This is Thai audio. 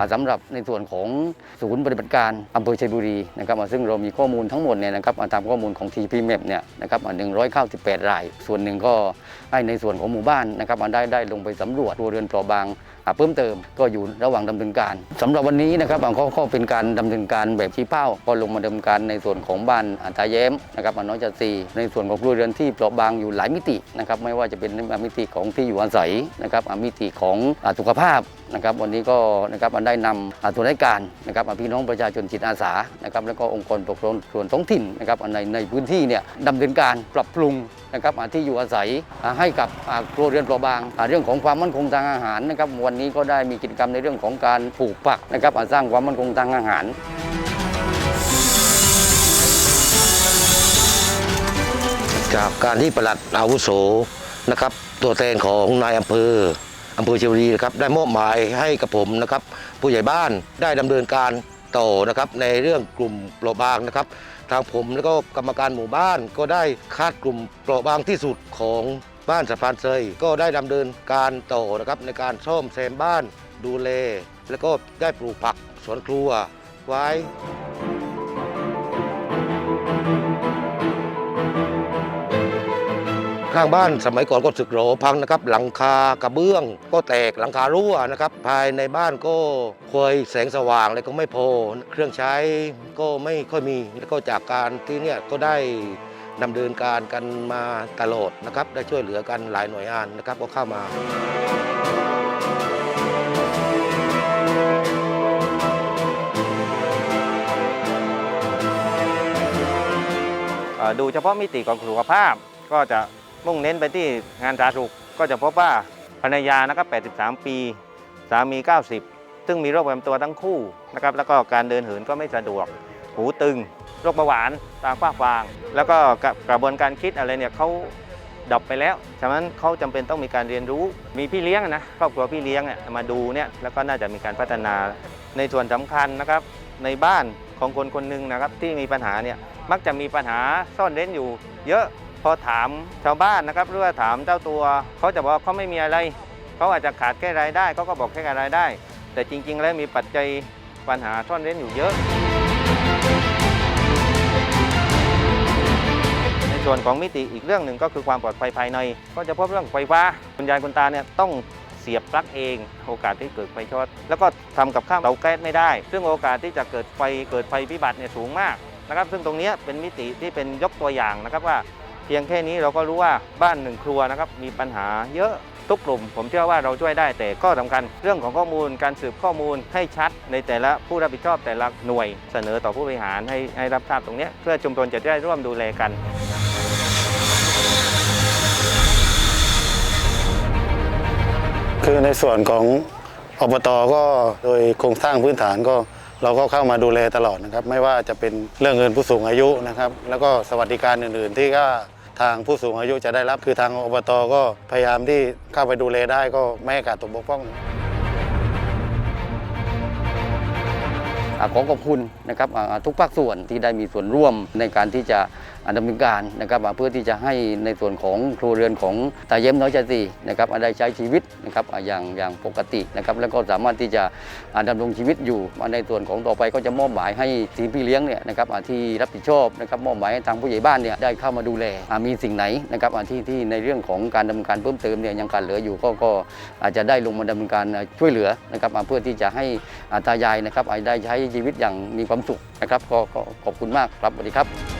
อ่าสำหรับในส่วนของศูนย์ปฏิบัติการอำเภอชัยบุรีนะครับซึ่งเรามีข้อมูลทั้งหมดเนี่ยนะครับตามข้อมูลของ TP Map เนี่ยนะครับอ่า198ราย ส่วนหนึ่งก็ให้ในส่วนของหมู่บ้านนะครับได้ได้ลงไปสำรวจครัวเรือนเปราะบางเพิ่มเติมก็อยู่ระหว่างดำเนินการสำหรับวันนี้นะครับอ่าก็ก็เป็นการดำเนินการแบบชี้เป้าก็ลงมาดำเนินการในส่วนของบ้านอันตาแย้มนะครับอน้อยจัดซีในส่วนของครัวเรือนที่เปราะบางอยู่หลายมิตินะครับไม่ว่าจะเป็นมิติของที่อยู่อาศัยนะครับมิติของสุขภาพ นะครับวันนี้ก็นะครับอันได้นำอ่าส่วนราชการนะครับพี่น้องประชาชนจิตอาสานะครับแล้วก็องค์กรปกครองส่วนท้องถิ่นนะครับในในพื้นที่เนี่ยดำเนินการปรับปรุงนะครับที่อยู่อาศัยให้กับครัวเรือนเปราะบางเรื่องของความมั่นคงทางอาหารนะครับวันนี้ก็ได้มีกิจกรรมในเรื่องของการปลูกผักนะครับสร้างความมั่นคงทางอาหารจากการที่ประหลัดอาวุโสนะครับตัวแทนของนายอำเภอ อำเภอเชียงบุรีนะครับได้มอบหมายให้กับผมนะครับผู้ใหญ่บ้านได้ดำเนินการต่อนะครับในเรื่องกลุ่มเปราะบางนะครับ ทางผมแล้วก็กรรมการหมู่บ้านก็ได้คัดกลุ่มเปราะบางที่สุดของบ้านสะพานเซยก็ได้ดำเนินการต่อนะครับในการซ่อมแซมบ้านดูแลแล้วก็ได้ปลูกผักสวนครัวไว้ ข้างบ้านสมัยก่อนก็สึกโหรพังนะครับหลังคากระเบื้อง ก็แตกหลังคารั่วนะครับภายในบ้านก็ควยแสงสว่างอะไรก็ไม่พอเครื่องใช้ก็ไม่ค่อยมีแล้วก็จากการที่เนี่ยก็ได้ดำเนินการกันมาตลอดนะครับ ได้ช่วยเหลือกันหลายหน่วยงานนะครับก็เข้ามาดูเฉพาะมิติของสุขภาพก็จะ มุ่งเน้นไปที่งานสาธารณสุขก็จะพบว่าภรรยานะครับ83 ปี สามี 90 ซึ่งมีโรคประจำตัวทั้งคู่นะครับแล้วก็การเดินเหินก็ไม่สะดวก หูตึง โรคเบาหวานตาฝ้าฟาง แล้วก็กระกระบวนการคิดอะไรเนี่ยเขาดับไปแล้ว ฉะนั้นเขาจำเป็นต้องมีการเรียนรู้ มีพี่เลี้ยงนะครอบครัวพี่เลี้ยงเนี่ยมาดูเนี่ยแล้วก็น่าจะมีการพัฒนา ในส่วนสำคัญนะครับในบ้านของคนคนหนึ่งนะครับที่มีปัญหาเนี่ยมักจะมีปัญหาซ่อนเร้นอยู่เยอะ พอถามชาวบ้านนะครับหรือว่าถามเจ้าตัว เขาจะบอกเขาไม่มีอะไร เขาอาจจะขาดแค่รายได้เขาก็บอกแค่รายได้ แต่จริง ๆ แล้วมีปัจจัยปัญหาซ่อนเร้นอยู่เยอะ ในส่วนของมิติอีกเรื่องหนึ่งก็คือความปลอดภัยภายใน ก็จะพบเรื่องไฟฟ้าคุณยายคุณตาเนี่ยต้องเสียบปลั๊กเองโอกาสที่เกิดไฟช็อตแล้วก็ทำกับข้าวเตาแก๊สไม่ได้ ซึ่งโอกาสที่จะเกิดไฟเกิดไฟพิบัติเนี่ยสูงมากนะครับ ซึ่งตรงนี้เป็นมิติที่เป็นยกตัวอย่างนะครับว่า พียงแค่นี้เราก็รู้ว่าบ้านหนึ่งครัวนะครับมีปัญหาเยอะทุกกลุ่ม ผมเชื่อว่าเราช่วยได้แต่ก็สำคัญ เรื่องของข้อมูลการสืบข้อมูลให้ชัด ในแต่ละผู้รับผิดชอบแต่ละหน่วย เสนอต่อผู้บริหารให้ให้รับทราบตรงนี้เพื่อชุมชนจะได้ร่วมดูแลกันคือในส่วนของอบตก็โดยโครงสร้างพื้นฐานก็เราก็เข้ามาดูแลตลอดนะครับ ไม่ว่าจะเป็นเรื่องเงินผู้สูงอายุนะครับ แล้วก็สวัสดิการอื่น ๆ ที่ก็ ทางผู้สูงอายุจะได้รับ คือทางอบตก็พยายามที่เข้าไปดูแลได้ก็ไม่ให้ขาดตกบกพร่องอ่าขอขอบคุณนะครับอาทุกภาคส่วนที่ได้มีส่วนร่วมในการที่จะดำเนินการนะครับเพื่อที่จะให้ในส่วนของครัวเรือนของตาเย้มน้อยใจตีนะครับอ่าได้ใช้ชีวิตนะครับอย่างอย่างปกตินะครับแล้วก็สามารถที่จะดำรงชีวิตอยู่ในส่วนของต่อไปก็จะมอบหมายให้ทีมพี่เลี้ยงเนี่ยนะครับอ่าที่รับผิดชอบนะครับมอบหมายให้ทางผู้ใหญ่บ้านเนี่ยได้เข้ามาดูแลมีสิ่งไหนนะครับอ่าที่ที่ในเรื่องของการดำเนินการเพิ่มเติมเนี่ยยังการเหลืออยู่ก็ก็อาจจะได้ลงมาดำเนินการช่วยเหลือนะครับเพื่อที่จะให้ตายายนะครับได้ใช้ชีวิตอย่างมีความสุขนะครับก็ขอบคุณมากครับสวัสดีครับ